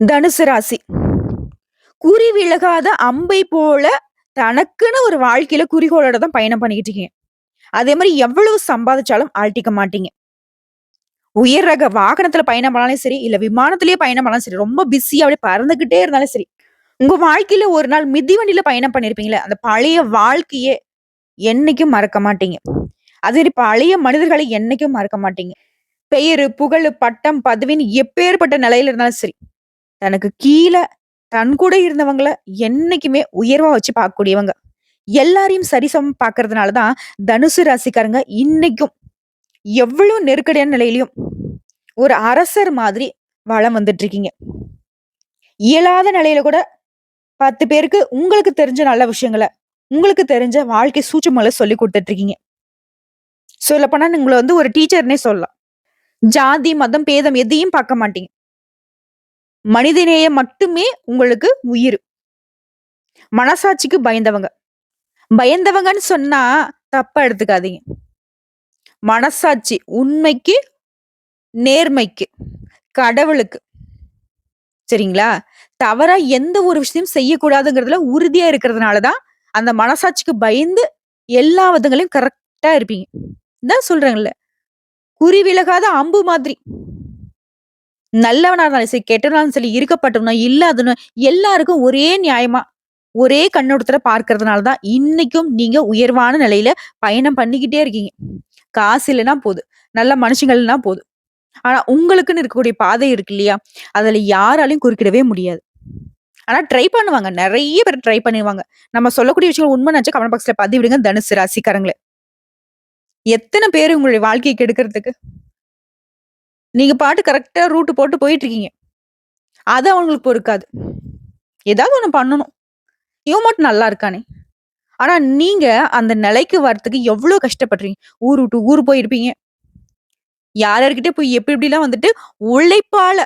தனுசு ராசி. குறி விலகாத அம்பை போல தனக்குன்னு ஒரு வாழ்க்கையில குறிக்கோளோட தான் பயணம் பண்ணிக்கிட்டு இருக்கீங்க. அதே மாதிரி எவ்வளவு சம்பாதிச்சாலும் ஆழ்த்திக்க மாட்டீங்க. உயர் ரக வாகனத்துல பயணம் பண்ணாலும் சரி, இல்ல விமானத்திலேயே பயணம் பண்ணாலும் சரி, ரொம்ப பிஸியா அப்படியே பறந்துகிட்டே இருந்தாலும் சரி, உங்க வாழ்க்கையில ஒரு நாள் மிதிவண்டியில பயணம் பண்ணிருப்பீங்களே அந்த பழைய வாழ்க்கையே என்னைக்கும் மறக்க மாட்டீங்க. அதே மாதிரி பழைய மனிதர்களை என்னைக்கும் மறக்க மாட்டீங்க. பெயரு, புகழு, பட்டம், பதவின்னு எப்பேர்ப்பட்ட நிலையில இருந்தாலும் சரி, தனக்கு கீழே தன் கூட இருந்தவங்கள என்னைக்குமே உயர்வா வச்சு பார்க்கக்கூடியவங்க. எல்லாரையும் சரிசமம் பார்க்கறதுனால தான் தனுசு ராசிக்காரங்க இன்னைக்கும் எவ்வளோ நெருக்கடியான நிலையிலையும் ஒரு அரசர் மாதிரி வளம் வந்துட்டு இருக்கீங்க. இயலாத நிலையில கூட 10 பேருக்கு உங்களுக்கு தெரிஞ்ச நல்ல விஷயங்கள, உங்களுக்கு தெரிஞ்ச வாழ்க்கை சூட்சுமங்கள சொல்லிக் கொடுத்துட்டு இருக்கீங்க. சொல்லப்போனா நீங்களை வந்து ஒரு டீச்சர்னே சொல்லலாம். ஜாதி, மதம், பேதம் எதையும் பார்க்க மாட்டீங்க. மனிதநேயம் மட்டுமே உங்களுக்கு உயிர் மனசாட்சிக்கு பயந்தவங்க. பயந்தவங்கன்னு சொன்னா தப்பா எடுத்துக்காதீங்க. மனசாட்சி உண்மைக்கு, நேர்மைக்கு, கடவுளுக்கு. சரிங்களா? தவறா எந்த ஒரு விஷயத்தையும் செய்யக்கூடாதுங்கிறதுல உறுதியா இருக்கிறதுனாலதான் அந்த மனசாட்சிக்கு பயந்து எல்லா விதங்களையும் கரெக்டா இருப்பீங்க. தான் சொல்றேன்ல. குறி விலகாத அம்பு மாதிரி. நல்லவனா இருந்தாலும் சரி, கெட்டவனாலும் சரி, இருக்கப்பட்டவனா இல்லாதனோ எல்லாருக்கும் ஒரே நியாயமா, ஒரே கண்ணோட்டத்துல பார்க்கறதுனால தான் இன்னைக்கும் நீங்க உயர்வான நிலையில பயணம் பண்ணிக்கிட்டே இருக்கீங்க. காசு இல்லைன்னா போதும். நல்ல மனுஷங்கள்னா போதும். ஆனா உங்களுக்குன்னு இருக்கக்கூடிய பாதை இருக்கு இல்லையா? அதுல யாராலையும் குறுக்கிடவே முடியாது. ஆனா ட்ரை பண்ணுவாங்க. நிறைய பேர் ட்ரை பண்ணிடுவாங்க நம்ம சொல்லக்கூடிய விஷயங்கள் உண்மை நினச்சா கமெண்ட் பாக்ஸ்ல பதிவிடுங்க தனுசு ராசிக்காரங்களே. எத்தனை பேர் உங்களுடைய வாழ்க்கையை கெடுக்கறதுக்கு? நீங்க பாட்டு கரெக்டா ரூட்டு போட்டு போயிட்டு இருக்கீங்க. அது அவங்களுக்கு பொறுக்காது. ஏதாவது ஒண்ணு பண்ணணும். இவன் மட்டும் நல்லா இருக்கானே! ஆனா நீங்க அந்த நிலைக்கு வர்றதுக்கு எவ்வளவு கஷ்டப்படுறீங்க. ஊர் விட்டு ஊர் போயிருப்பீங்க. யார் யார்கிட்ட போய் எப்படி எப்படிலாம் வந்துட்டு உழைப்பால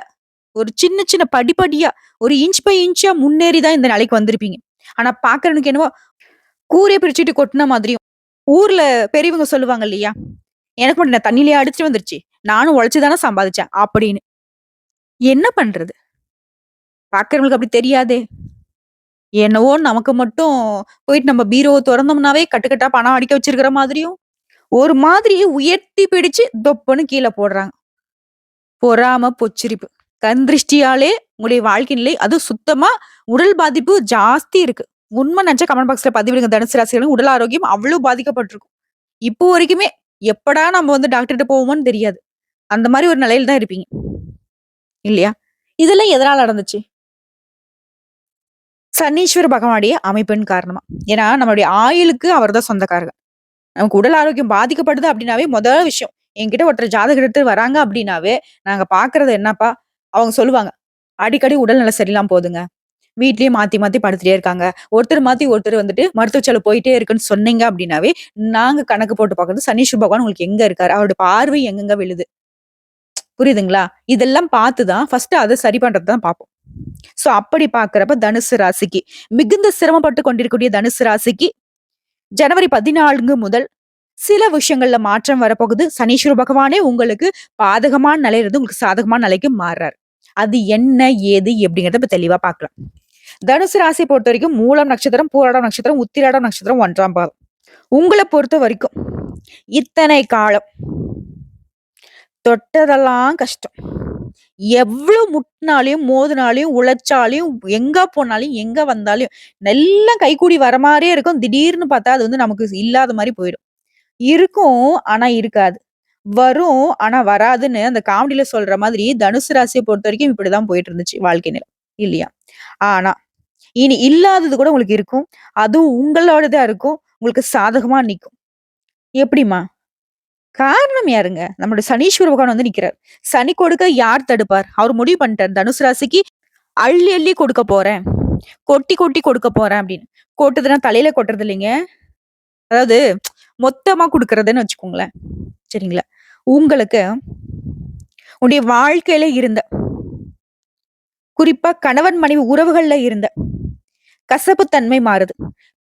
ஒரு சின்ன சின்ன படிப்படியா, ஒரு இன்ச் பை இன்ச்சா முன்னேறி தான் இந்த நிலைக்கு வந்திருப்பீங்க. ஆனா பார்க்கறவனுக்கு என்னவோ கூரையை பிரிச்சுட்டு கொட்டின மாதிரியும், ஊர்ல பெரியவங்க சொல்லுவாங்க இல்லையா? எனக்கு மட்டும் நான் தண்ணீலயா அடிச்சுட்டு வந்துருச்சு. நானும் உழைச்சு தானே சம்பாதிச்சேன். அப்படின்னு. என்ன பண்றது? பார்க்கறவங்களுக்கு அப்படி தெரியாதே! என்னவோ நமக்கு மட்டும் போயிட்டு நம்ம பீரோவை திறந்தோம்னாவே கட்டுக்கட்டா பணம் அடிக்க வச்சிருக்கிற மாதிரியும், ஒரு மாதிரி உயர்த்தி பிடிச்சு தொப்புன்னு கீழே போடுறாங்க. பொறாம, பொச்சிரிப்பு. கண் திருஷ்டியாலே உங்களுடைய வாழ்க்கை நிலை அது சுத்தமா உடல் பாதிப்பு ஜாஸ்தி இருக்கு. உண்மை நினைச்சா கமெண்ட் பாக்ஸ்ல பதிவிடுங்க தனுசு ராசிக்காரங்க. உடல் ஆரோக்கியம் அவ்வளவு பாதிக்கப்பட்டிருக்கும். இப்போ வரைக்குமே எப்படா நம்ம வந்து டாக்டர்கிட்ட போவோமோன்னு தெரியாது. அந்த மாதிரி ஒரு நிலையில தான் இருப்பீங்க. இல்லையா? இதெல்லாம் எதனால் நடந்துச்சு? சனீஸ்வர பகவானுடைய அமைப்பின் காரணமா. ஏன்னா நம்மளுடைய ஆயுளுக்கு அவர் தான் சொந்தக்காரர்கள் நமக்கு உடல் ஆரோக்கியம் பாதிக்கப்படுது அப்படின்னாவே முதல் விஷயம். என்கிட்ட ஒருத்தர் ஜாதகம் வராங்க அப்படின்னாவே, நாங்க பாக்குறது என்னப்பா? அவங்க சொல்லுவாங்க. அடிக்கடி உடல்நலம் சரியில்லாம போதுங்க வீட்லயே மாத்தி மாத்தி படுத்துட்டே இருக்காங்க. ஒருத்தர் மாத்தி ஒருத்தர் வந்துட்டு மருத்துவ செலவு போயிட்டே இருக்குன்னு சொன்னீங்க அப்படின்னாவே, நாங்க கணக்கு போட்டு பார்க்கறது சனீஸ்வர பகவான் உங்களுக்கு எங்க இருக்காரு? அவருடைய பார்வை எங்கெங்க விழுது? புரியுதுங்களா? இதெல்லாம் பார்த்து தான் ஃபர்ஸ்ட் அதை சரி பண்றது தான் பார்ப்போம். ஸோ அப்படி பார்க்குறப்ப தனுசு ராசிக்கு மிகுந்த சிரமப்பட்டு கொண்டிருக்கக்கூடிய தனுசு ராசிக்கு ஜனவரி 14 முதல் சில விஷயங்கள்ல மாற்றம் வரப்போகுது. சனீஸ்வர பகவானே உங்களுக்கு பாதகமான நிலையிலிருந்து உங்களுக்கு சாதகமான நிலைக்கு மாறுறாரு. அது என்ன? ஏது? எப்படிங்கிறத இப்ப தெளிவா பார்க்கலாம். தனுசு பொறுத்த வரைக்கும் மூலம் நட்சத்திரம், பூராடம் நட்சத்திரம், உத்திராடம் நட்சத்திரம் ஒன்றாம் பாதம். உங்களை பொறுத்த வரைக்கும் இத்தனை காலம் தொட்டதெல்லாம் கஷ்டம். எவ்வளோ முட்டினாலையும் மோதினாலையும் உழைச்சாலையும் எங்க போனாலையும் எங்க வந்தாலையும் எல்லாம் கைகூடி வர மாதிரியே இருக்கும். திடீர்னு பார்த்தா அது வந்து நமக்கு இல்லாத மாதிரி போயிடும். இருக்கும். ஆனா இருக்காது. வரும். ஆனா வராதுன்னு அந்த காமெடியில சொல்ற மாதிரி தனுசு பொறுத்த வரைக்கும் இப்படிதான் போயிட்டு இருந்துச்சு வாழ்க்கை நிலம் இல்லையா? ஆனா, இனி இல்லாதது கூட உங்களுக்கு இருக்கும். அதுவும் உங்களோடதா இருக்கும். உங்களுக்கு சாதகமா நிக்கும். எப்படிம்மா? காரணம் யாருங்க? நம்மளோட சனீஸ்வர பகவான் வந்து நிக்கிறார். சனி கொடுக்க யார் தடுப்பார்? அவர் முடிவு பண்ணிட்டார். தனுசு ராசிக்கு அள்ளி அள்ளி கொடுக்க போறேன். கொட்டி கொட்டி கொடுக்க போறேன் அப்படின்னு. கொட்டுதுன்னா தலையில கொட்டுறது இல்லைங்க. அதாவது மொத்தமா கொடுக்கறதுன்னு வச்சுக்கோங்களேன். சரிங்களா? உங்களுக்கு உன்னுடைய வாழ்க்கையில இருந்த குறிப்பா கணவன் மனைவி உறவுகள்ல இருந்த கசப்பு தன்மை மாறுது.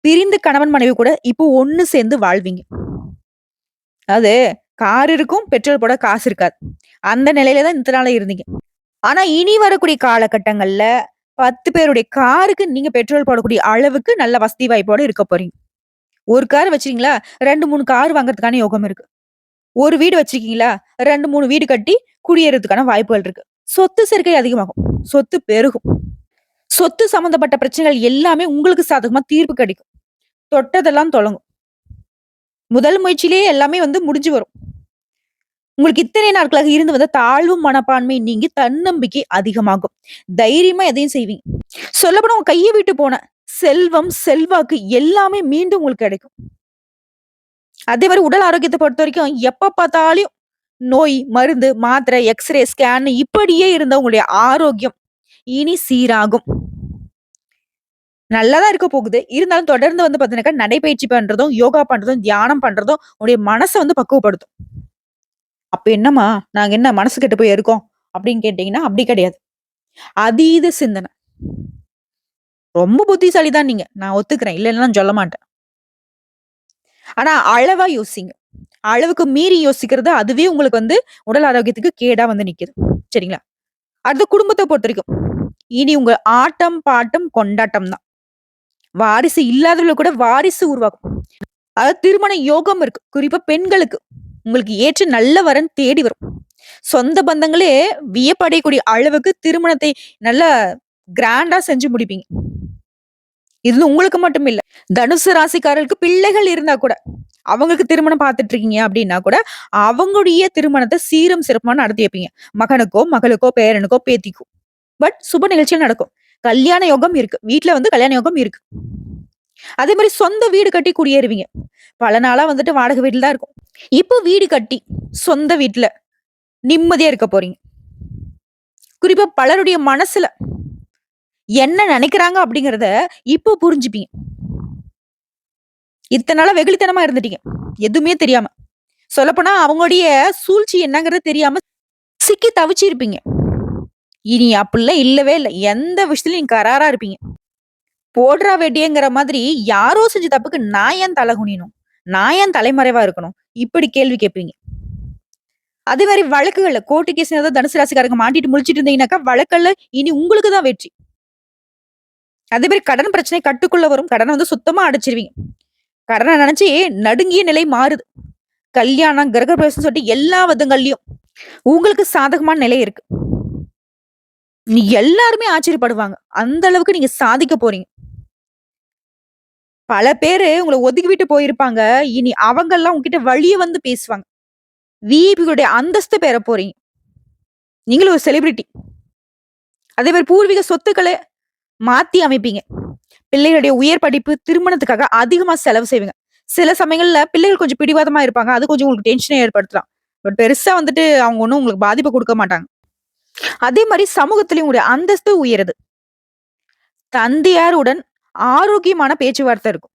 பிரிந்து கணவன் மனைவி கூட இப்போ ஒண்ணு சேர்ந்து வாழ்வீங்க. அது கார் இருக்கும், பெட்ரோல் போட காசு இருக்காது. அந்த நிலையில தான் இந்த நாள இருந்தீங்க. ஆனா, இனி வரக்கூடிய காலகட்டங்கள்ல 10 பேருடைய காருக்கு நீங்க பெட்ரோல் போடக்கூடிய அளவுக்கு நல்ல வசதி வாய்ப்போட இருக்க போறீங்க. ஒரு கார் வச்சிருக்கீங்களா ரெண்டு மூணு கார் வாங்குறதுக்கான யோகம் இருக்கு. ஒரு வீடு வச்சிருக்கீங்களா? 2, 3 வீடு கட்டி குடியேறதுக்கான வாய்ப்புகள் இருக்கு. சொத்து சேர்க்கை அதிகமாகும். சொத்து பெருகும். சொத்து சம்மந்தப்பட்ட பிரச்சனைகள் எல்லாமே உங்களுக்கு சாதகமா தீர்ப்பு கிடைக்கும். தொட்டதெல்லாம் தொடங்கும். முதல் முயற்சியிலேயே எல்லாமே வந்து முடிஞ்சு வரும். உங்களுக்கு இத்தனை நாட்களாக இருந்து வந்த தாழ்வு மனப்பான்மை நீங்கி தன்னம்பிக்கை அதிகமாகும். தைரியமா எதையும் செய்வீங்க. சொல்லப்போனா உங்க கையை விட்டு போன செல்வம், செல்வாக்கு எல்லாமே மீண்டும் உங்களுக்கு கிடைக்கும். அதே மாதிரி உடல் ஆரோக்கியத்தை பொறுத்த வரைக்கும் எப்ப பார்த்தாலும் நோய், மருந்து, மாத்திரை, எக்ஸ்ரே, ஸ்கேன் இப்படியே இருந்த உங்களுடைய ஆரோக்கியம் இனி சீராகும். நல்லா தான் இருக்க போகுது. இருந்தாலும் தொடர்ந்து வந்து பார்த்தீங்கன்னாக்கா, நடைபயிற்சி பண்றதும், யோகா பண்றதும், தியானம் பண்றதும் உங்களுடைய மனசை வந்து பக்குவப்படுத்தும். அப்ப என்னம்மா, நாங்க என்ன மனசு கெட்டு போய் இருக்கோம்? அப்படின்னு கேட்டீங்கன்னா, அப்படி கிடையாது. அதீத சிந்தனை. ரொம்ப புத்திசாலி தான் நீங்க. நான் ஒத்துக்கிறேன். இல்லன்னுலாம் சொல்ல மாட்டேன். ஆனா, அளவா யோசிங்க. அளவுக்கு மீறி யோசிக்கிறது, அதுவே உங்களுக்கு வந்து உடல் ஆரோக்கியத்துக்கு கேடா வந்து நிக்குது. சரிங்களா? அடுத்து பொறுத்த வரைக்கும் இனி உங்க ஆட்டம், பாட்டம், கொண்டாட்டம் தான். வாரிசு இல்லாதவர்கள் கூட வாரிசு உருவாக்கும் அதாவது திருமண யோகம் இருக்கு. குறிப்பா பெண்களுக்கு. உங்களுக்கு ஏற்ற நல்ல வரன் தேடி வரும். சொந்த பந்தங்களே வியப்படையக்கூடிய அளவுக்கு திருமணத்தை நல்லா கிராண்டா செஞ்சு முடிப்பீங்க. இது உங்களுக்கு மட்டும் இல்ல. தனுசு ராசிக்காரர்களுக்கு பிள்ளைகள் இருந்தா கூட, அவங்களுக்கு திருமணம் பார்த்துட்டு இருக்கீங்க அப்படின்னா கூட, அவங்களுடைய திருமணத்தை சீரும் சிறப்புமா நடத்தி வைப்பீங்க. மகனுக்கோ, மகளுக்கோ, பேரனுக்கோ, பேத்திக்கோ. பட் சுப நிகழ்ச்சிகள் நடக்கும். கல்யாண யோகம் இருக்கு. வீட்டுல வந்து கல்யாண யோகம் இருக்கு. அதே மாதிரி சொந்த வீடு கட்டி குடியேறுவீங்க. பல நாளா வந்துட்டு வாடகை வீட்டில் தான் இருக்கும். இப்போ வீடு கட்டி, சொந்த வீட்டுல நிம்மதியா இருக்க போறீங்க. குறிப்பா பலருடைய மனசுல என்ன நினைக்கிறாங்க அப்படிங்கிறத இப்போ புரிஞ்சுப்பீங்க. இத்தனை நாளா வெகுளித்தனமா இருந்துட்டீங்க. எதுவுமே தெரியாம. சொல்லப்போனா அவங்களுடைய சூழ்ச்சி என்னங்கிறது தெரியாம சிக்கி தவிச்சிருப்பீங்க. இனி அப்படிலாம் இல்லவே இல்ல. எந்த விஷயத்திலயும் நீங்க கராரா இருப்பீங்க. போடுறா வெட்டியங்கிற மாதிரி யாரோ செஞ்ச தப்புக்கு நான் ஏன் தலை குனியணும்? நான் ஏன் தலைமறைவா இருக்கணும்? இப்படி கேள்வி கேட்பீங்க. அதே மாதிரி வழக்குகள்ல கோர்ட்டு கேஸ் ஏதாவது தனுசு ராசிக்காரங்க மாட்டிட்டு முழிச்சிட்டு இருந்தீங்கன்னாக்கா, வழக்கல்ல இனி உங்களுக்கு தான் வெற்றி. அதே மாதிரி கடன் பிரச்சனை கட்டுக்குள்ள வரும். கடனை வந்து சுத்தமா அடைச்சிருவீங்க. கடனை நினைச்சு நடுங்கிய நிலை மாறுது. கல்யாணம், கிரகப்பிரவேசம் சொல்லிட்டு எல்லா விதங்கள்லயும் உங்களுக்கு சாதகமான நிலை இருக்கு. நீ எல்லாருமே ஆச்சரியப்படுவாங்க. அந்த அளவுக்கு நீங்க சாதிக்க போறீங்க. பல பேரு உங்களை ஒதுக்கி விட்டு போயிருப்பாங்க. இனி அவங்கெல்லாம் உங்ககிட்ட வழிய வந்து பேசுவாங்க. விஐபிகளுடைய அந்தஸ்து பெற போறீங்க. நீங்களும் ஒரு செலிபிரிட்டி. அதே மாதிரி பூர்வீக சொத்துக்களை மாத்தி அமைப்பீங்க. பிள்ளைகளுடைய உயர் படிப்பு, திருமணத்துக்காக அதிகமா செலவு செய்வீங்க. சில சமயங்கள்ல பிள்ளைகள் கொஞ்சம் பிடிவாதமா இருப்பாங்க. அது கொஞ்சம் உங்களுக்கு டென்ஷனை ஏற்படுத்தலாம். பட் பெருசா வந்துட்டு அவங்க ஒன்றும் உங்களுக்கு பாதிப்பை கொடுக்க மாட்டாங்க. அதே மாதிரி சமூகத்திலையும் உங்களுடைய அந்தஸ்து உயருது. தந்தையாருடன் ஆரோக்கியமான பேச்சுவார்த்தை இருக்கும்.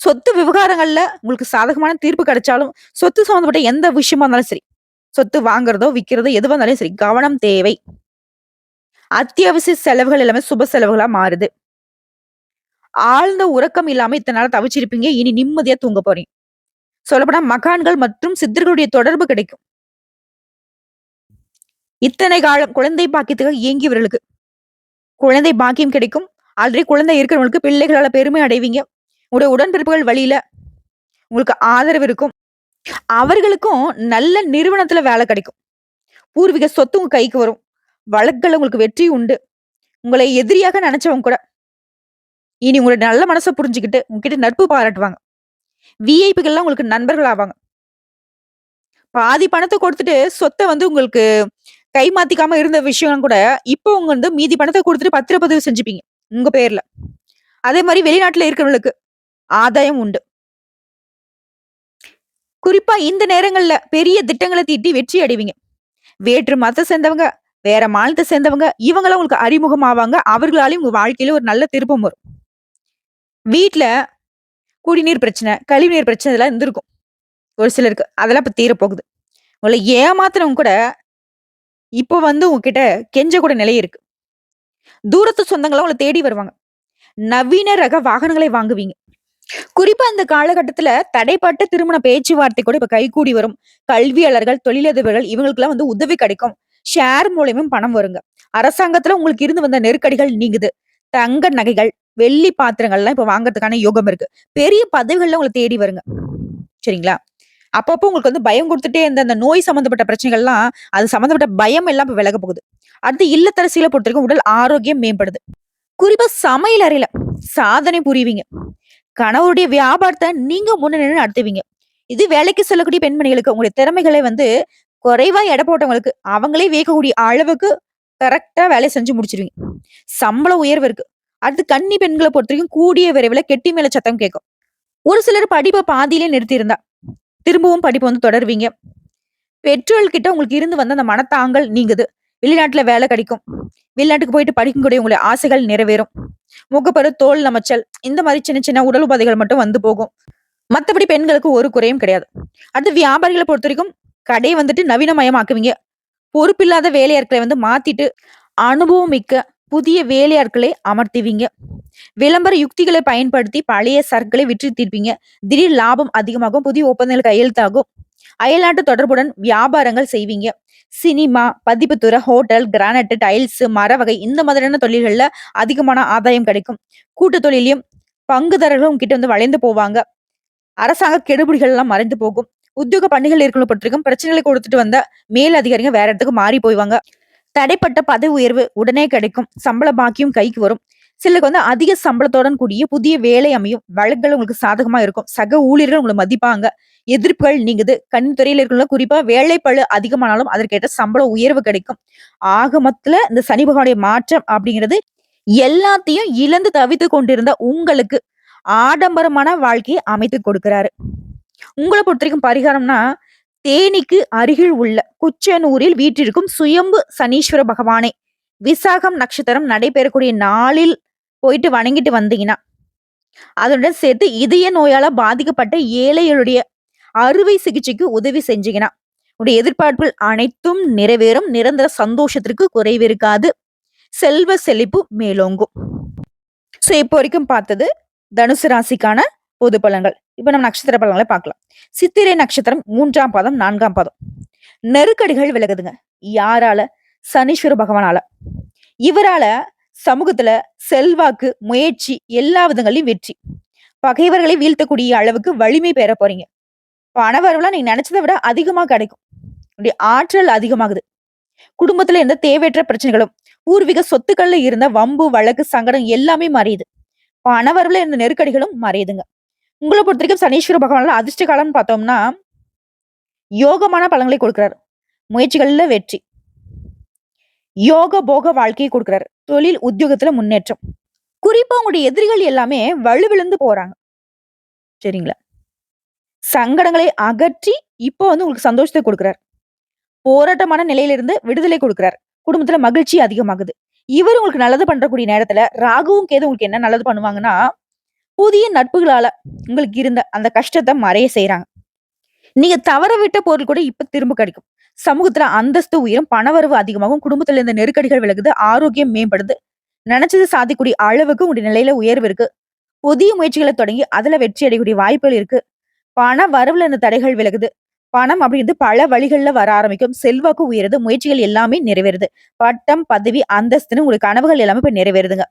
சொத்து விவகாரங்கள்ல உங்களுக்கு சாதகமான தீர்ப்பு கிடைச்சாலும், சொத்து சம்மந்தப்பட்ட எந்த விஷயமா இருந்தாலும் சரி, சொத்து வாங்குறதோ, விக்கிறதோ எதுவா இருந்தாலும் சரி, கவனம் தேவை. அத்தியாவசிய செலவுகள் எல்லாமே சுப செலவுகளா மாறுது. ஆழ்ந்த உறக்கம் இல்லாம இத்தனை நாளா தவிச்சிருப்பீங்க. இனி நிம்மதியா தூங்க போறீங்க. சொல்லப்போனா மகான்கள் மற்றும் சித்தர்களுடைய தொடர்பு கிடைக்கும். இத்தனை காலம் குழந்தை பாக்கியத்துக்காக இயங்கியவர்களுக்கு குழந்தை பாக்கியம் கிடைக்கும். ஆல்ரெடி குழந்தை இருக்கிறவங்களுக்கு பிள்ளைகளால பெருமை அடைவீங்க. உங்களுடைய உடன்பிறப்புகள் வழியில உங்களுக்கு ஆதரவு இருக்கும். அவர்களுக்கும் நல்ல நிறுவனத்துல வேலை கிடைக்கும். பூர்வீக சொத்து உங்க கைக்கு வரும். வழக்குகள் உங்களுக்கு வெற்றி உண்டு. உங்களை எதிரியாக நினைச்சவங்க கூட இனி உங்களுடைய நல்ல மனசை புரிஞ்சுக்கிட்டு உங்ககிட்ட நட்பு பாராட்டுவாங்க. விஐபிகள்லாம் உங்களுக்கு நண்பர்கள் ஆவாங்க. பாதி பணத்தை கொடுத்துட்டு, சொத்தை வந்து உங்களுக்கு கை மாத்திக்காம இருந்த விஷயம் கூட, இப்போ உங்க வந்து மீதி பணத்தை கொடுத்துட்டு பத்திரப்பதிவு செஞ்சுப்பீங்க. உங்க பேர்ல. அதே மாதிரி வெளிநாட்டுல இருக்கிறவங்களுக்கு ஆதாயம் உண்டு. குறிப்பா இந்த நேரங்கள்ல பெரிய திட்டங்களை தீட்டி வெற்றி அடைவீங்க. வேற்று மதத்தை சேர்ந்தவங்க, வேற மாநிலத்தை சேர்ந்தவங்க, இவங்களாம் உங்களுக்கு அறிமுகம் ஆவாங்க. உங்க வாழ்க்கையில ஒரு நல்ல திருப்பம் வரும். வீட்டுல குடிநீர் பிரச்சனை, கழிவுநீர் பிரச்சனை இதெல்லாம் இருந்திருக்கும். ஒரு சிலருக்கு. அதெல்லாம் இப்ப தீரப்போகுது. உங்களை ஏமாத்தினவங்க கூட, இப்போ வந்து உங்ககிட்ட கெஞ்சக்கூடிய நிலை இருக்கு. தூரத்து சொந்தங்களை உங்களை தேடி வருவாங்க. நவீன ரக வாகனங்களை வாங்குவீங்க. குறிப்பா அந்த காலகட்டத்துல தடைப்பட்ட திருமண பேச்சுவார்த்தை கூட இப்ப கைகூடி வரும். கல்வியாளர்கள், தொழிலதிபர்கள் இவங்களுக்குலாம் வந்து உதவி கிடைக்கும். ஷேர் மூலியமும் பணம் வருங்க. அரசாங்கத்துல உங்களுக்கு இருந்து வந்த நெருக்கடிகள் நீங்குது. தங்க நகைகள், வெள்ளி பாத்திரங்கள்லாம் இப்ப வாங்குறதுக்கான யோகம் இருக்கு. பெரிய பதவிகள்லாம் உங்களை தேடி வருங்க. சரிங்களா? அப்பப்போ உங்களுக்கு வந்து பயம் கொடுத்துட்டே இருந்த அந்த நோய் சம்மந்தப்பட்ட பிரச்சனைகள்லாம், அது சம்மந்தப்பட்ட பயம் எல்லாம் இப்ப விலகப் போகுது. அடுத்து இல்லத்தரசியில பொறுத்தவரைக்கும் உடல் ஆரோக்கியம் மேம்படுது. குறிப்பா சமையல் அறையில சாதனை புரிவீங்க. கணவருடைய வியாபாரத்தை நீங்க முன்னணி நடத்துவீங்க. இது வேலைக்கு செல்லக்கூடிய பெண்மணிகளுக்கு உங்களுடைய திறமைகளை வந்து குறைவா எடை போட்டவங்களுக்கு, அவங்களே வியக்கக்கூடிய அளவுக்கு கரெக்டா வேலைய செஞ்சு முடிச்சிருவீங்க சம்பள உயர்வு இருக்கு. அடுத்து கன்னி பெண்கள பொறுத்தவரைக்கும் கூடிய விரைவில கெட்டி மேல சத்தம் கேட்கும். ஒரு சிலர் படிப்பை பாதியிலே நிறுத்தியிருந்தா, திரும்பவும் படிப்பை வந்து தொடருவீங்க. பெற்றோர்கள் கிட்ட உங்களுக்கு இருந்து வந்த அந்த மனத்தாங்கல் நீங்குது. வெளிநாட்டுல வேலை கிடைக்கும். வெளிநாட்டுக்கு போயிட்டு படிக்கக்கூடிய உங்களுடைய ஆசைகள் நிறைவேறும். முகப்பரு, தோல் நமைச்சல் இந்த மாதிரி சின்ன சின்ன உடல் உபாதைகள் மட்டும் வந்து போகும். மற்றபடி பெண்களுக்கு ஒரு குறையும் கிடையாது. அடுத்து பொறுத்த வரைக்கும் கடையை வந்துட்டு நவீனமயமாக்குவீங்க. பொறுப்பில்லாத வேலையாட்களை வந்து மாத்திட்டு, அனுபவம் மிக்க புதிய வேலையாட்களை அமர்த்துவீங்க. விளம்பர யுக்திகளை பயன்படுத்தி பழைய சரக்குகளை விற்று தீர்ப்பீங்க. திடீர் லாபம் அதிகமாகும். புதிய ஒப்பந்தங்கள் கையெழுத்தாகும். அயல்நாட்டு தொடர்புடன் வியாபாரங்கள் செய்வீங்க. சினிமா, பதிப்புத்துறை, ஹோட்டல், கிரானைட், டைல்ஸ், மர வகை இந்த மாதிரியான தொழில்கள்ல அதிகமான ஆதாயம் கிடைக்கும். கூட்டுத் தொழிலையும் பங்குதாரர்களும் உங்ககிட்ட வந்து வளைந்து போவாங்க. அரசாங்க கெடுபிடிகள் எல்லாம் மறைந்து போகும். உத்தியோக பணிகள் இருக்கணும் பொறுத்தவரைக்கும் பிரச்சனைகளை கொடுத்துட்டு வந்த மேல் அதிகாரிங்க வேற இடத்துக்கு மாறி போய்வாங்க. தடைப்பட்ட பதவி உயர்வு உடனே கிடைக்கும். சம்பள பாக்கியும் கைக்கு வரும். சிலருக்கு வந்து அதிக சம்பளத்துடன் கூடிய புதிய வேலை அமையும். வழக்குகள் உங்களுக்கு சாதகமா இருக்கும். சக ஊழியர்கள் உங்களை மதிப்பாங்க. எதிர்ப்புகள் நீங்குது. கணினித்துறையில இருக்கிறவங்க குறிப்பா வேலைப்பழு அதிகமானாலும் அதற்கேற்ற சம்பள உயர்வு கிடைக்கும். ஆக மொத்தத்துல இந்த சனி பகவானுடைய மாற்றம் அப்படிங்கிறது எல்லாத்தையும் இழந்து தவித்துக் கொண்டிருந்த உங்களுக்கு ஆடம்பரமான வாழ்க்கையை அமைத்து கொடுக்கிறாரு. உங்களை பொறுத்த வரைக்கும் பரிகாரம்னா, தேனிக்கு அருகில் உள்ள குச்சனூரில் வீற்றிருக்கும் சுயம்பு சனீஸ்வர பகவானை விசாகம் நட்சத்திரம் நடைபெறக்கூடிய நாளில் போயிட்டு வணங்கிட்டு வந்தீங்கன்னா, அதனுடன் சேர்த்து இதய நோயால பாதிக்கப்பட்ட ஏழைகளுடைய அறுவை சிகிச்சைக்கு உதவி செஞ்சீங்கன்னா, உடைய எதிர்பார்ப்புகள் அனைத்தும் நிறைவேறும். நிரந்தர சந்தோஷத்திற்கு குறைவிருக்காது செல்வ செழிப்பு மேலோங்கும். ஸோ இப்போ வரைக்கும் பார்த்தது தனுசு ராசிக்கான பொது பலன்கள். இப்போ நம்ம நட்சத்திர பலன்களை பார்க்கலாம். சித்திரை நட்சத்திரம் மூன்றாம் பாதம், நான்காம் பாதம். நெருக்கடிகள் விலகுதுங்க. யாரால? சனீஸ்வர பகவானால. இவரால சமூகத்துல செல்வாக்கு, முயற்சி எல்லா விதங்களையும் வெற்றி. பகைவர்களை வீழ்த்தக்கூடிய அளவுக்கு வலிமை பெற போறீங்க. பணவரவுலாம் நீங்க நினைச்சதை விட அதிகமா கிடைக்கும். ஆற்றல் அதிகமாகுது. குடும்பத்துல இருந்த தேவையற்ற பிரச்சனைகளும், பூர்வீக சொத்துக்கள்ல இருந்த வம்பு, வழக்கு, சங்கடம் எல்லாமே மறையுது. பணவரவுல இருந்த நெருக்கடிகளும் மறையுதுங்க. உங்களை பொறுத்த வரைக்கும் சனீஸ்வர பகவானால அதிர்ஷ்ட காலம்னு பார்த்தோம்னா, யோகமான பலன்களை கொடுக்கிறார் முயற்சிகளில் வெற்றி. யோக போக வாழ்க்கையை கொடுக்கிறார் தொழில், உத்தியோகத்துல முன்னேற்றம். குறிப்பா உங்களுடைய எதிரிகள் எல்லாமே வலுவிழந்து போறாங்க. சரிங்களா? சங்கடங்களை அகற்றி இப்போ வந்து உங்களுக்கு சந்தோஷத்தை கொடுக்குறார் போராட்டமான நிலையில இருந்து விடுதலை கொடுக்குறார் குடும்பத்துல மகிழ்ச்சி அதிகமாகுது. இவர் உங்களுக்கு நல்லது பண்றக்கூடிய நேரத்துல ராகுவும், கேது உங்களுக்கு என்ன நல்லது பண்ணுவாங்கன்னா, புதிய நட்புகளால உங்களுக்கு இருந்த அந்த கஷ்டத்த மறைய செய்யறாங்க நீங்க தவற விட்ட பொருள் கூட இப்ப திரும்ப கிடைக்கும். சமூகத்துல அந்தஸ்து உயரும், பணவரவு அதிகமாகும், குடும்பத்துல இருந்த நெருக்கடிகள் விலகுது, ஆரோக்கியம் மேம்படுது. நினைச்சது சாதிக்கக்கூடிய அளவுக்கு உங்களுடைய நிலையில உயர்வு இருக்கு. புதிய முயற்சிகளை தொடங்கி அதுல வெற்றி அடையக்கூடிய வாய்ப்புகள் இருக்கு. பண வரவுல இருந்த தடைகள் விலகுது. பணம் அப்படிங்கிறது பல வழிகள்ல வர ஆரம்பிக்கும். செல்வாக்கு உயருது. முயற்சிகள் எல்லாமே நிறைவேறுது. பட்டம், பதவி, அந்தஸ்துன்னு உங்களுக்கு கனவுகள் எல்லாமே இப்ப நிறைவேறுதுங்க.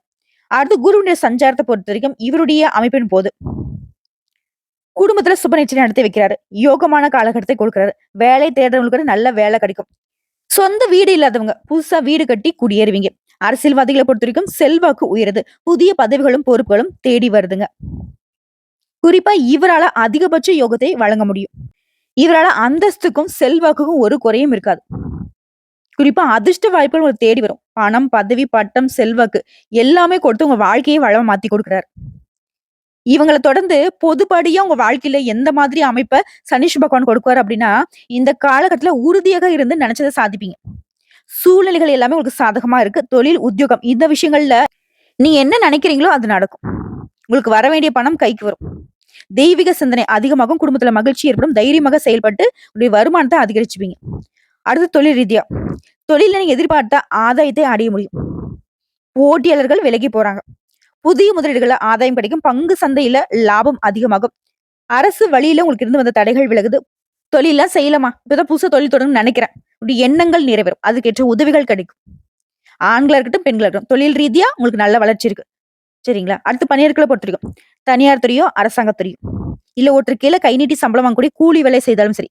அடுத்து குருத்த பொறுத்த வரைக்கும் இவருடைய அமைப்பின் போது குடும்பத்துல சுப நிச்சயம் நடத்தி வைக்கிறாரு. யோகமான காலகட்டத்தை கொடுக்கிறாரு. வேலை தேடுறவங்களுக்கு நல்ல வேலை கிடைக்கும். சொந்த வீடு இல்லாதவங்க புதுசா வீடு கட்டி குடியேறுவீங்க. அரசியல்வாதிகளை பொறுத்த வரைக்கும் செல்வாக்கு உயருது. புதிய பதவிகளும், பொறுப்புகளும் தேடி வருதுங்க. குறிப்பா இவரால அதிகபட்ச யோகத்தை வழங்க முடியும். இவரால அந்தஸ்துக்கும், செல்வாக்குக்கும் ஒரு குறையும் இருக்காது. குறிப்பா அதிர்ஷ்ட வாய்ப்புகள் உங்களுக்கு தேடி வரும். பணம், பதவி, பட்டம், செல்வாக்கு எல்லாமே கொடுத்து உங்க வாழ்க்கையை வளமா மாத்தி கொடுக்கிறாரு. இவங்கள தொடர்ந்து பொதுப்படியா உங்க வாழ்க்கையில எந்த மாதிரி அமைப்பை சனீஸ்வர பகவான் கொடுக்குவார் அப்படின்னா, இந்த காலகட்டத்துல உறுதியாக இருந்து நினைச்சதை சாதிப்பீங்க. சூழ்நிலைகள் எல்லாமே உங்களுக்கு சாதகமா இருக்கு. தொழில், உத்தியோகம் இந்த விஷயங்கள்ல நீங்க என்ன நினைக்கிறீங்களோ அது நடக்கும். உங்களுக்கு வர வேண்டிய பணம் கைக்கு வரும். தெய்வீக சிந்தனை அதிகமாகும். குடும்பத்துல மகிழ்ச்சி ஏற்படும். தைரியமாக செயல்பட்டு உங்களுடைய வருமானத்தை அதிகரிச்சுப்பீங்க. அடுத்து தொழில் ரீதியா. தொழில நீங்க எதிர்பார்த்த ஆதாயத்தை அடைய முடியும். போட்டியாளர்கள் விலகி போறாங்க. புதிய முதலீடுகள்ல ஆதாயம் கிடைக்கும். பங்கு சந்தையில லாபம் அதிகமாகும். அரசு வழியில உங்களுக்கு இருந்து வந்த தடைகள் விலகுது. தொழிலாம் செய்யலாமா? இப்பதான் புதுசா தொழில் தொடங்கும் நினைக்கிறேன். உங்களுடைய எண்ணங்கள் நிறைவேறும். அதுக்கேற்ற உதவிகள் கிடைக்கும். ஆண்களா இருக்கட்டும், பெண்களா இருக்கட்டும். தொழில் ரீதியா உங்களுக்கு நல்ல வளர்ச்சி இருக்கு. சரிங்களா? அடுத்து பணியாளர்களை பொறுத்திருக்கும் தனியார் துறையோ, அரசாங்கத் துறையோ, இல்ல ஒருத்தர் கீழே கை நீட்டி சம்பளம் வாங்கக்கூடிய கூலி வேலை செய்தாலும் சரி,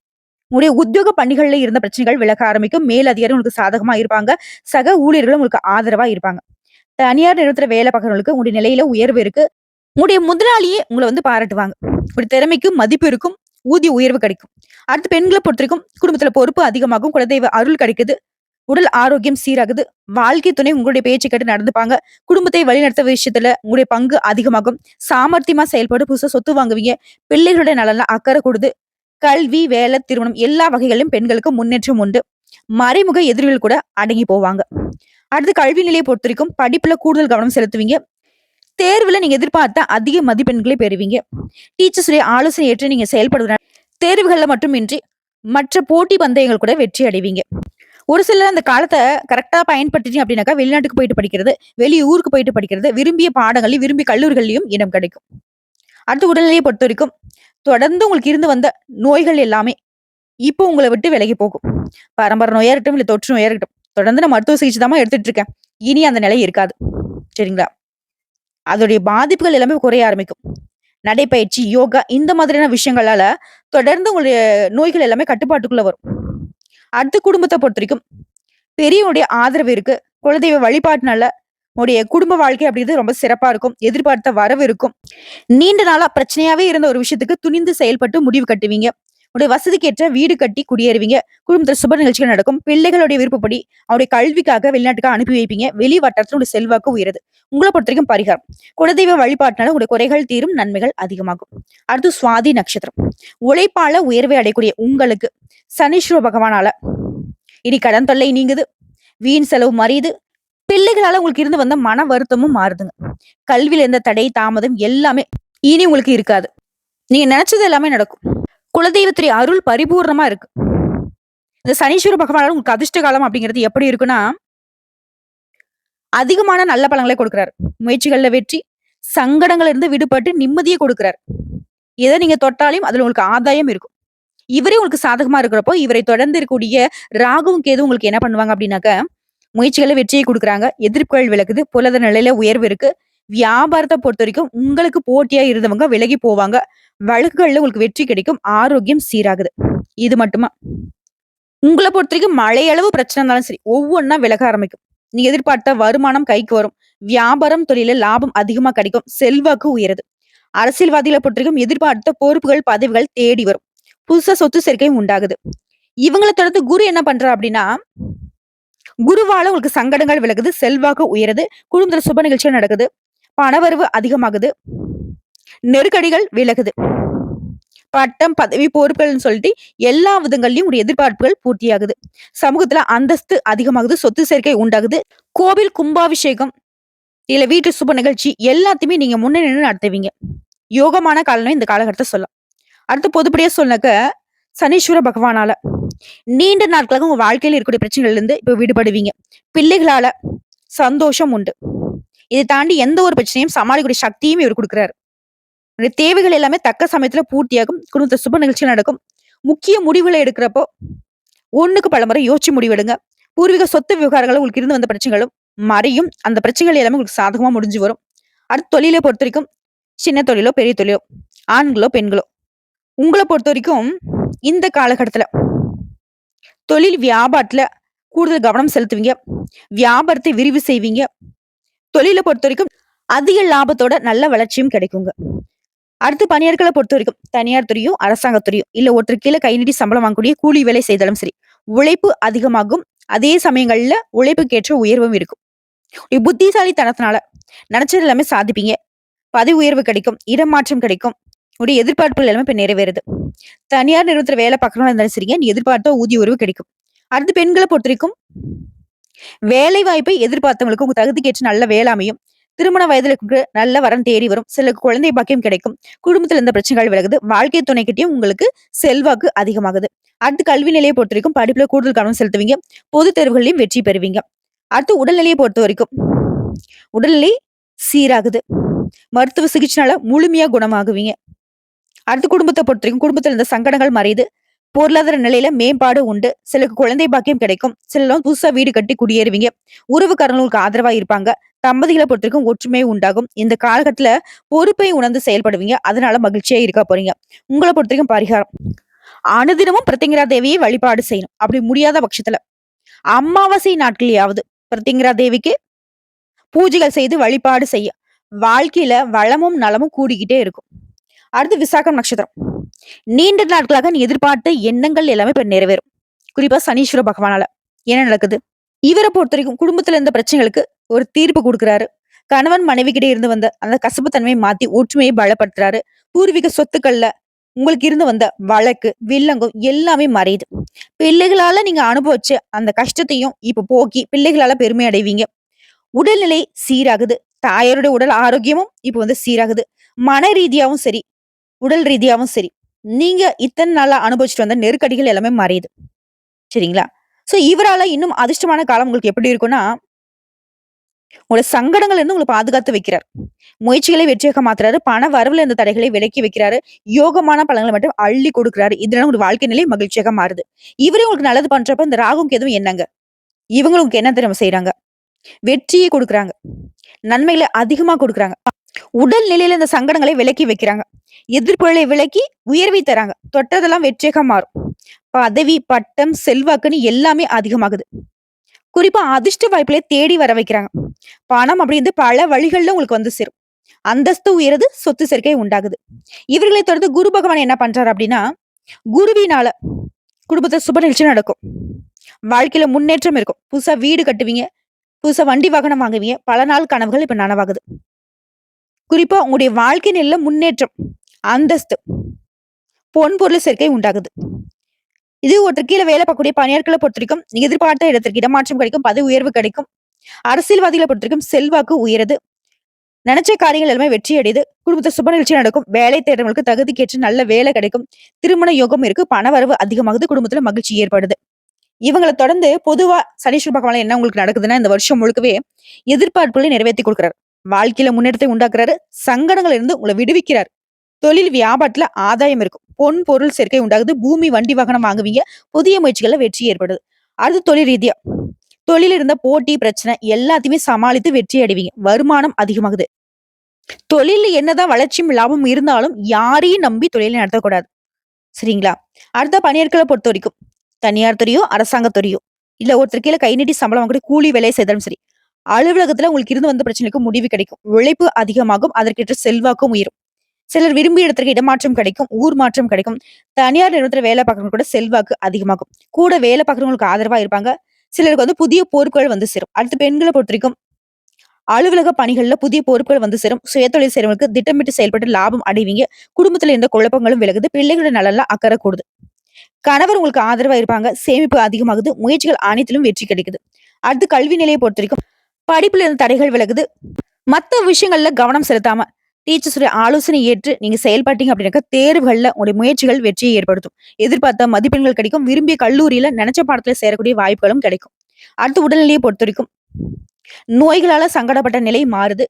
உங்களுடைய உத்தியோக பணிகள்ல இருந்த பிரச்சனைகள் விலக ஆரம்பிக்கும். மேல் உங்களுக்கு சாதகமா இருப்பாங்க. சக ஊழியர்களும் உங்களுக்கு ஆதரவா இருப்பாங்க. தனியார் நிறுவனத்துல வேலை பார்க்கறவங்களுக்கு உங்களுடைய நிலையில உயர்வு இருக்கு. உங்களுடைய முதலாளியே உங்களை வந்து பாராட்டுவாங்க. உங்களுடைய திறமைக்கு மதிப்பு இருக்கும். ஊதிய உயர்வு கிடைக்கும். அடுத்து பெண்கள பொறுத்தவரைக்கும் குடும்பத்துல பொறுப்பு அதிகமாகும். குலதெய்வ அருள் கிடைக்குது. உடல் ஆரோக்கியம் சீராகுது. வாழ்க்கை துணை உங்களுடைய பேச்சு கேட்டு நடந்துப்பாங்க. குடும்பத்தை வழிநடத்த விஷயத்துல உங்களுடைய பங்கு அதிகமாகும். சாமர்த்தியமா செயல்பட்டு புதுசா சொத்து வாங்குவீங்க. பிள்ளைகளுடைய நலன்ல அக்கறை கூடுது. கல்வி, வேலை, திருமணம் எல்லா வகைகளிலும் பெண்களுக்கு முன்னேற்றம் உண்டு. மறைமுக எதிரிகள் கூட அடங்கி போவாங்க. அடுத்து கல்வி நிலைய பொறுத்தவரைக்கும் படிப்புல கூடுதல் கவனம் செலுத்துவீங்க. தேர்வுல நீங்க எதிர்பார்த்த அதிக மதிப்பெண்களை பெறுவீங்க. டீச்சர்ஸுடைய ஆலோசனை ஏற்று நீங்க செயல்படுவதனால தேர்வுகள்ல மட்டுமின்றி மற்ற போட்டி பந்தயங்கள் கூட வெற்றி அடைவீங்க. ஒரு சிலர் அந்த காலத்த கரெக்டாக பயன்படுத்திட்டீங்க அப்படின்னாக்கா, வெளிநாட்டுக்கு போயிட்டு படிக்கிறது, வெளி ஊருக்கு போயிட்டு படிக்கிறது, விரும்பிய பாடங்களையும், விரும்பிய கல்லூரிகள்லையும் இடம் கிடைக்கும். அடுத்து பொறுத்த வரைக்கும் தொடர்ந்து உங்களுக்கு இருந்து வந்த நோய்கள் எல்லாமே இப்போ உங்களை விட்டு விலகி போகும். பரம்பரை நோயா இருக்கட்டும், இல்லை தொற்று நோயா இருக்கட்டும். தொடர்ந்து நான் மருத்துவ சிகிச்சை தான் எடுத்துட்டு இருக்கேன். இனி அந்த நிலை இருக்காது. சரிங்களா? அதோடைய பாதிப்புகள் எல்லாமே குறைய ஆரம்பிக்கும். நடைப்பயிற்சி, யோகா இந்த மாதிரியான விஷயங்களால தொடர்ந்து உங்களுடைய நோய்கள் எல்லாமே கட்டுப்பாட்டுக்குள்ள வரும். அடுத்து பொறுத்த வரைக்கும் பெரியவனுடைய ஆதரவு இருக்கு. குலதெய்வ வழிபாட்டினால உடைய குடும்ப வாழ்க்கை அப்படிங்கிறது ரொம்ப சிறப்பா இருக்கும். எதிர்பார்த்த வரவு இருக்கும். நீண்ட நாளா பிரச்சனையாவே இருந்த ஒரு விஷயத்துக்கு துணிந்து செயல்பட்டு முடிவு கட்டுவீங்க. உடைய வசதிக்கேற்ற வீடு கட்டி குடியேறுவீங்க. குடும்பத்துல சுப நிகழ்ச்சிகள் நடக்கும். பிள்ளைகளுடைய விருப்பப்படி அவருடைய கல்விக்காக வெளிநாட்டுக்கு அனுப்பி வைப்பீங்க. வெளி வட்டாரத்தில் உடைய செல்வாக்கு உயருது. உங்களை பொறுத்த வரைக்கும் பரிகாரம். குலதெய்வ வழிபாட்டினால உடைய குறைகள் தீரும். நன்மைகள் அதிகமாகும். அடுத்து சுவாதி நட்சத்திரம். உழைப்பால உயர்வை அடையக்கூடிய உங்களுக்கு சனீஸ்வர பகவானால இனி கடன் தொல்லை நீங்குது. வீண் செலவு மறையுது. பிள்ளைகளால உங்களுக்கு இருந்து வந்த மன வருத்தமும் மாறுதுங்க. கல்வியில இருந்த தடை, தாமதம் எல்லாமே இனி உங்களுக்கு இருக்காது. நீங்க நினைச்சது எல்லாமே நடக்கும். குலதெய்வத்துறை அருள் பரிபூர்ணமா இருக்கு. இந்த சனீஸ்வர பகவானால உங்களுக்கு அதிர்ஷ்ட காலம் அப்படிங்கிறது எப்படி இருக்குன்னா அதிகமான நல்ல பலன்களை கொடுக்குறாரு முயற்சிகள்ல வெற்றி, சங்கடங்கள்ல இருந்து விடுபட்டு நிம்மதியை கொடுக்குறாரு எதை நீங்க தொட்டாலையும் அதுல உங்களுக்கு ஆதாயம் இருக்கும். இவரே உங்களுக்கு சாதகமா இருக்கிறப்போ, இவரை தொடர்ந்து இருக்கக்கூடிய ராகுவும், கேது உங்களுக்கு என்ன பண்ணுவாங்க அப்படின்னாக்க, முயற்சிகளை வெற்றியை கொடுக்குறாங்க எதிர்ப்புகள் விலகுது. பொருளாதார நிலையில உயர்வு இருக்கு. வியாபாரத்த பொறுத்தவரைக்கும் உங்களுக்கு போட்டியா இருந்தவங்க விலகி போவாங்க. வழக்குகள்ல உங்களுக்கு வெற்றி கிடைக்கும். ஆரோக்கியம் சீராகுது. இது மட்டுமா? உங்களை பொறுத்த வரைக்கும் மழையளவு பிரச்சனை இருந்தாலும் சரி, ஒவ்வொன்னா விலக ஆரம்பிக்கும். நீங்க எதிர்பார்த்த வருமானம் கைக்கு வரும். வியாபாரம், தொழில லாபம் அதிகமா கிடைக்கும். செல்வாக்கு உயருது. அரசியல்வாதிகளை பொறுத்தவரைக்கும் எதிர்பார்த்த பொறுப்புகள், பதவிகள் தேடி வரும். புதுசா சொத்து சேர்க்கையும் உண்டாகுது. இவங்கள தொடர்ந்து குரு என்ன பண்றா அப்படின்னா, குருவால உங்களுக்கு சங்கடங்கள் விலகுது. செல்வாக்கு உயருது. குடும்பத்துல சுப நிகழ்ச்சிகள் நடக்குது. பணவரவு அதிகமாகுது. நெருக்கடிகள் விலகுது. பட்டம், பதவி, பொறுப்புகள்னு சொல்லிட்டு எல்லா விதங்கள்லயும் உடைய எதிர்பார்ப்புகள் பூர்த்தியாகுது. சமூகத்துல அந்தஸ்து அதிகமாகுது. சொத்து சேர்க்கை உண்டாகுது. கோவில் கும்பாபிஷேகம், இல்ல வீட்டு சுப நிகழ்ச்சி எல்லாத்தையுமே நீங்க முன்னணி நடத்துவீங்க. யோகமான காலம்னு இந்த காலகட்டத்தை சொல்லலாம். அடுத்து பொதுப்படியா சொன்னாக்க, சனீஸ்வர பகவானால நீண்ட நாட்களாக உங்க வாழ்க்கையில் இருக்கக்கூடிய பிரச்சனைகள்ல இருந்து இப்ப விடுபடுவீங்க. பிள்ளைகளால சந்தோஷம் உண்டு. இதை தாண்டி எந்த ஒரு பிரச்சனையும் சமாளிக்கக்கூடிய சக்தியும் இவர் கொடுக்குறாரு தேவைகள் எல்லாமே தக்க சமயத்துல பூர்த்தியாகும். குடும்பத்தில் சுப நிகழ்ச்சி நடக்கும். முக்கிய முடிவுகளை எடுக்கிறப்போ, ஒண்ணுக்கு பலமுறை யோசிச்சு முடிவெடுங்க. பூர்வீக சொத்து விவகாரங்கள்ல உங்களுக்கு இருந்து வந்த பிரச்சனைகளும் மறையும். அந்த பிரச்சனைகள் எல்லாமே உங்களுக்கு சாதகமா முடிஞ்சு வரும். அடுத்து பொறுத்த வரைக்கும் சின்ன தொழிலோ, பெரிய தொழிலோ, ஆண்களோ, பெண்களோ, உங்களை பொறுத்த வரைக்கும் இந்த காலகட்டத்துல தொழில் வியாபாரத்துல கூடுதல் கவனம் செலுத்துவீங்க. வியாபாரத்தை விரிவு செய்வீங்க. தொழிலை பொறுத்த வரைக்கும் அதிக லாபத்தோட நல்ல வளர்ச்சியும் கிடைக்குங்க. அடுத்து பணியாருக்களை பொறுத்த வரைக்கும் தனியார் துறையும் அரசாங்கத்துறையும் இல்ல ஒருத்தர் கீழே கை நீட்டி சம்பளம் வாங்கக்கூடிய கூலி வேலை செய்தாலும் சரி, உழைப்பு அதிகமாகும். அதே சமயங்கள்ல உழைப்புக்கேற்ற உயர்வும் இருக்கும். புத்திசாலித்தனத்தினால நினைச்சது எல்லாமே சாதிப்பீங்க. பதவி உயர்வு கிடைக்கும். இடமாற்றம் கிடைக்கும். உடைய எதிர்பார்ப்புகள் எல்லாமே இப்ப நிறைவேறுது. தனியார் நிறுவனத்துல வேலை பார்க்கறவங்களா இருந்தாலும் சரிங்க, நீ எதிர்பார்த்த ஊதிய உறவு கிடைக்கும். அடுத்து பெண்களை பொறுத்தவரைக்கும், வேலை வாய்ப்பை எதிர்பார்த்தவங்களுக்கு உங்க தகுதிக்கேற்ற நல்ல வேலை அமையும். திருமண வயதுல நல்ல வரம் தேடி வரும். சிலருக்கு குழந்தை பாக்கியம் கிடைக்கும். குடும்பத்துல இருந்த பிரச்சனைகள் விலகுது. வாழ்க்கை துணைக்கிட்டயும் உங்களுக்கு செல்வாக்கு அதிகமாகுது. அடுத்து கல்வி நிலைய பொறுத்தவரைக்கும் படிப்புல கூடுதல் கவனம் செலுத்துவீங்க. பொது தேர்வுகள்லயும் வெற்றி பெறுவீங்க. அடுத்து உடல்நிலையை பொறுத்த வரைக்கும் உடல்நிலை சீராகுது. மருத்துவ சிகிச்சைனால முழுமையா குணமாகுவீங்க. அடுத்து குடும்பத்தை பொறுத்தவரைக்கும், குடும்பத்துல இருந்த சங்கடங்கள் மறையுது. பொருளாதார நிலையில மேம்பாடு உண்டு. சிலருக்கு குழந்தை பாக்கியம் கிடைக்கும். சிலர்லாம் புதுசா வீடு கட்டி குடியேறுவீங்க. உறவுக்காரங்களுக்கு ஆதரவா இருப்பாங்க. தம்பதிகள பொறுத்தவரைக்கும் ஒற்றுமை உண்டாகும். இந்த காலகட்டத்துல பொறுப்பை உணர்ந்து செயல்படுவீங்க. அதனால மகிழ்ச்சியா இருக்க போறீங்க. உங்கள பொறுத்தவரைக்கும் பரிகாரம். அனுதினமும் பிரத்திங்கரா தேவியை வழிபாடு செய்யணும். அப்படி முடியாத பட்சத்துல அமாவாசை நாட்களையாவது பிரத்திங்கரா தேவிக்கு பூஜைகள் செய்து வழிபாடு செய்ய வாழ்க்கையில வளமும் நலமும் கூடிக்கிட்டே இருக்கும். அடுத்து விசாகம் நட்சத்திரம். நீண்ட நாட்களாக நீ எதிர்பார்த்த எண்ணங்கள் எல்லாமே இப்ப நிறைவேறும். குறிப்பா சனீஸ்வர பகவானால. என்ன நடக்குது? இவரை பொறுத்த வரைக்கும் குடும்பத்துல இருந்த பிரச்சனைகளுக்கு ஒரு தீர்ப்பு கொடுக்குறாரு கணவன் மனைவிகிட்ட இருந்து வந்த அந்த கசப்பு தன்மையை மாத்தி ஒற்றுமையை பலப்படுத்துறாரு. பூர்வீக சொத்துக்கள்ல உங்களுக்கு இருந்து வந்த வழக்கு, வில்லங்கம் எல்லாமே மறையுது. பிள்ளைகளால நீங்க அனுபவிச்ச அந்த கஷ்டத்தையும் இப்ப போக்கி பிள்ளைகளால பெருமை அடைவீங்க. உடல்நிலை சீராகுது. தாயாருடைய உடல் ஆரோக்கியமும் இப்ப வந்து சீராகுது. மன ரீதியாவும் சரி, உடல் ரீதியாவும் சரி, நீங்க இத்தனை நாளா அனுபவிச்சுட்டு வந்த நெருக்கடிகள் எல்லாமே மறையுது. சரிங்களா? சோ இவரால இன்னும் அதிர்ஷ்டமான காலம் உங்களுக்கு எப்படி இருக்கும்னா உங்களோட சங்கடங்கள் இருந்து உங்களை பாதுகாத்து வைக்கிறார். முயற்சிகளை வெற்றியாக மாத்துறாரு. பண வரவுல இருந்த தடைகளை விலக்கி வைக்கிறாரு. யோகமான பழங்களை மட்டும் அள்ளி கொடுக்குறாரு. இதனால உங்க வாழ்க்கை நிலை மகிழ்ச்சியாக மாறுது. இவரே உங்களுக்கு நல்லது பண்றப்ப இந்த ராகுக்கு எதுவும் என்னங்க? இவங்களும் உங்களுக்கு என்ன தெரியுமா செய்யறாங்க வெற்றியை கொடுக்குறாங்க நன்மைகளை அதிகமா கொடுக்குறாங்க உடல் நிலையில இந்த சங்கடங்களை விலக்கி வைக்கிறாங்க. எதிர்ப்புகளை விலக்கி உயர்வை தராங்க. தொட்டதெல்லாம் வெற்றியாக மாறும். பதவி, பட்டம், செல்வாக்குன்னு எல்லாமே அதிகமாகுது. குறிப்பா அதிர்ஷ்ட வாய்ப்புகளை தேடி வர வைக்கிறாங்க. பணம் அப்படின்றது பல வழிகள்ல உங்களுக்கு வந்து சேரும். அந்தஸ்து உயருது, சொத்து சேர்க்கை உண்டாகுது. இவர்களை தொடர்ந்து குரு பகவான் என்ன பண்றாரு அப்படின்னா, குருவினால குடும்பத்துல சுப நிகழ்ச்சி நடக்கும். வாழ்க்கையில முன்னேற்றம் இருக்கும். புதுசா வீடு கட்டுவீங்க. புதுசா வண்டி வாகனம் வாங்குவீங்க. பல நாள் கனவுகள் இப்ப நனவாகுது. குறிப்பா உங்களுடைய வாழ்க்கை நிலையில முன்னேற்றம், அந்தஸ்து, பொன் பொருள் சேர்க்கை உண்டாகுது. இது ஒருத்தர் கீழே வேலை பார்க்கக்கூடிய பணியாட்கள பொறுத்தவரைக்கும் எதிர்பார்த்த இடத்திற்கு இடமாற்றம் கிடைக்கும். பதவி உயர்வு கிடைக்கும். அரசியல்வாதிகளை பொறுத்தவரைக்கும் செல்வாக்கு உயருது. நினைச்ச காரியங்கள் எல்லாமே வெற்றி அடையுது. குடும்பத்துல சுப நிகழ்ச்சி நடக்கும். வேலை தேடுறவங்களுக்கு தகுதிக்கேற்று நல்ல வேலை கிடைக்கும். திருமண யோகம் இருக்கு. பணவரவு அதிகமாகுது. குடும்பத்துல மகிழ்ச்சி ஏற்படுது. இவங்களை தொடர்ந்து பொதுவா சனீஸ்வர பகவான் என்ன உங்களுக்கு நடக்குதுன்னா, இந்த வருஷம் முழுக்கவே எதிர்பார்ப்புகளை நிறைவேற்றி கொடுக்குறாரு வாழ்க்கையில முன்னேற்றத்தை உண்டாக்குறாரு. சங்கடங்கள் இருந்து உங்களை விடுவிக்கிறார். தொழில் வியாபாரத்துல ஆதாயம் இருக்கும். பொன் பொருள் சேர்க்கை உண்டாகுது. பூமி, வண்டி வாகனம் வாங்குவீங்க. புதிய முயற்சிகள்ல வெற்றி ஏற்படுது. அடுத்து தொழில் ரீதியா. தொழில் இருந்த போட்டி, பிரச்சனை எல்லாத்தையுமே சமாளித்து வெற்றி அடைவீங்க. வருமானம் அதிகமாகுது. தொழில் என்னதான் வளர்ச்சியும், லாபம் இருந்தாலும் யாரையும் நம்பி தொழிலை நடத்தக்கூடாது. சரிங்களா? அடுத்த பணியாற்களை பொறுத்த வரைக்கும் தனியார் துறையோ, அரசாங்க துறையோ, இல்ல ஒருத்தர் கீழே கை நீட்டி சம்பளம் வாங்கக்கூடிய கூலி வேலை செய்தாலும் சரி, அலுவலகத்துல உங்களுக்கு இருந்து வந்த பிரச்சனைக்கு முடிவு கிடைக்கும். உழைப்பு அதிகமாகும். அதற்கேற்ற செல்வாக்கும் உயரும். சிலர் விரும்பிய இடத்திற்கு இடமாற்றம் கிடைக்கும். ஊர் மாற்றம் கிடைக்கும். தனியார் நிறுவனத்துல வேலை பார்க்கறவங்க கூட செல்வாக்கு அதிகமாகும். கூட வேலை பார்க்கறவங்களுக்கு ஆதரவா இருப்பாங்க. சிலருக்கு வந்து புதிய பொறுப்புகள் வந்து சேரும். அடுத்து பெண்களை பொறுத்த வரைக்கும் அலுவலக பணிகள்ல புதிய பொறுப்புகள் வந்து சேரும். சுயதொழில் செய்றவங்களுக்கு திட்டமிட்டு செயல்பட்டு லாபம் அடைவீங்க. குடும்பத்துல இருந்த குழப்பங்களும் விலகுது. பிள்ளைகளோட நலன்ல அக்கறை கூடுது. கணவர் உங்களுக்கு ஆதரவா இருப்பாங்க. சேமிப்பு அதிகமாகுது. முயற்சிகள் அனைத்திலும் வெற்றி கிடைக்குது. அடுத்து கல்வி நிலையை பொறுத்த வரைக்கும் படிப்புல இருந்த தடைகள் விலகுது. மற்ற விஷயங்கள்ல கவனம் செலுத்தாம டீச்சர்ஸுடைய ஆலோசனை ஏற்று நீங்க செயல்பட்டீங்க அப்படின்னாக்கா, தேர்வுகள்ல உங்களுடைய முயற்சிகள் வெற்றியை ஏற்படுத்தும். எதிர்பார்த்த மதிப்பெண்கள் கிடைக்கும். விரும்பிய கல்லூரியில நினைச்ச பாடத்துல சேரக்கூடிய வாய்ப்புகளும் கிடைக்கும். அடுத்து உடல்நிலையை பொறுத்த வரைக்கும் நோய்களால சங்கடப்பட்ட நிலை மாறுது.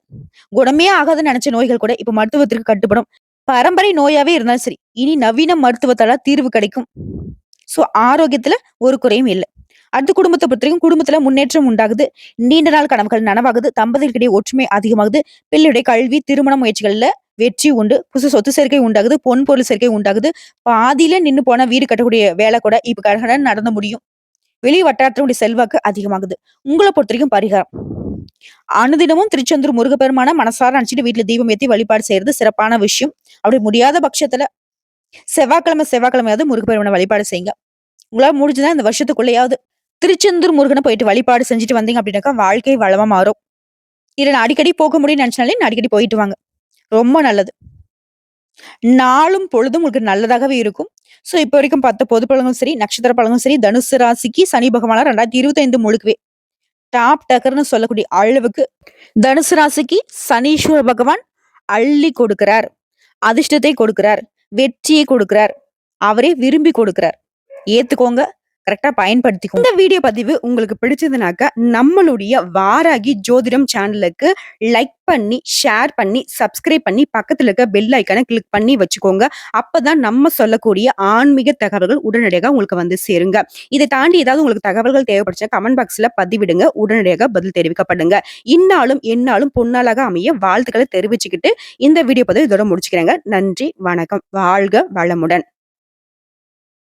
குணமே ஆகாதுன்னு நினைச்ச நோய்கள் கூட இப்ப மருத்துவத்திற்கு கட்டுப்படும். பரம்பரை நோயாவே இருந்தாலும் சரி, இனி நவீன மருத்துவத்தால தீர்வு கிடைக்கும். சோ ஆரோக்கியத்துல ஒரு குறையும் இல்லை அடுத்து குடும்பத்த பொறுத்தவரைக்கும் குடும்பத்துல முன்னேற்றம் உண்டாகுது. நீண்ட நாள் கனவுகள் நனவாகுது. தம்பதிகளுக்கிடையே ஒற்றுமை அதிகமாகுது. பிள்ளையுடைய கல்வி, திருமண முயற்சிகள்ல வெற்றி உண்டு. புதுசு சொத்து சேர்க்கை உண்டாகுது. பொன் பொருள் சேர்க்கை உண்டாகுது. பாதியில நின்னு போன வீடு கட்டக்கூடிய வேலை கூட இப்ப கடகடன்னு நடந்து முடியும். வெளி வட்டாரத்தினுடைய செல்வாக்கு அதிகமாகுது. உங்கள பொறுத்தவரைக்கும் பரிகாரம். அனுதினமும் திருச்செந்தூர் முருகப்பெருமான மனசார நினைச்சிட்டு வீட்டுல தீபம் ஏத்தி வழிபாடு செய்யறது சிறப்பான விஷயம். அப்படி முடியாத பட்சத்துல செவ்வாய்க்கிழமை செவ்வாய்க்கிழமையாவது முருகப்பெருமான வழிபாடு செய்யுங்க. உங்களால் முடிஞ்சுதான் இந்த வருஷத்துக்குள்ளேயாவது திருச்செந்தூர் முருகன போயிட்டு வழிபாடு செஞ்சுட்டு வந்தீங்க அப்படின்னாக்கா, வாழ்க்கை வளமா மாறும். இல்ல நான் அடிக்கடி போக முடியும்னு நினைச்சனாலே அடிக்கடி போயிட்டு வாங்க. ரொம்ப நல்லது. நாளும் பொழுதும் உங்களுக்கு நல்லதாகவே இருக்கும். ஸோ இப்போ வரைக்கும் பார்த்த பொது பழங்களும் சரி, நட்சத்திர பழங்களும் சரி, தனுசு ராசிக்கு சனி பகவானால 2025 முழுக்கவே டாப் டக்கர்ன்னு சொல்லக்கூடிய அளவுக்கு தனுசு ராசிக்கு சனீஸ்வர பகவான் அள்ளி கொடுக்கிறார். அதிர்ஷ்டத்தை கொடுக்கிறார். வெற்றியை கொடுக்கிறார். அவரே விரும்பி கொடுக்கிறார். ஏத்துக்கோங்க. கரெக்டாக பயன்படுத்திக்கும் இந்த வீடியோ பதிவு உங்களுக்கு பிடிச்சதுனாக்க, நம்மளுடைய வாராகி ஜோதிடம் சேனலுக்கு லைக் பண்ணி, ஷேர் பண்ணி, சப்ஸ்கிரைப் பண்ணி, பக்கத்தில் இருக்க பெல் ஐகான கிளிக் பண்ணி வச்சுக்கோங்க. அப்பதான் நம்ம சொல்லக்கூடிய ஆன்மீக தகவல்கள் உடனடியாக உங்களுக்கு வந்து சேருங்க. இதை தாண்டி ஏதாவது உங்களுக்கு தகவல்கள் தேவைப்படுச்சா கமெண்ட் பாக்ஸ்ல பதிவிடுங்க. உடனடியாக பதில் தெரிவிக்கப்படுங்க. இன்னாலும் என்னாலும் பொன்னாளாக அமைய வாழ்த்துக்களை தெரிவிச்சுக்கிட்டு, இந்த வீடியோ பதிவு இதோட முடிச்சுக்கிறேங்க. நன்றி, வணக்கம். வாழ்க வளமுடன்.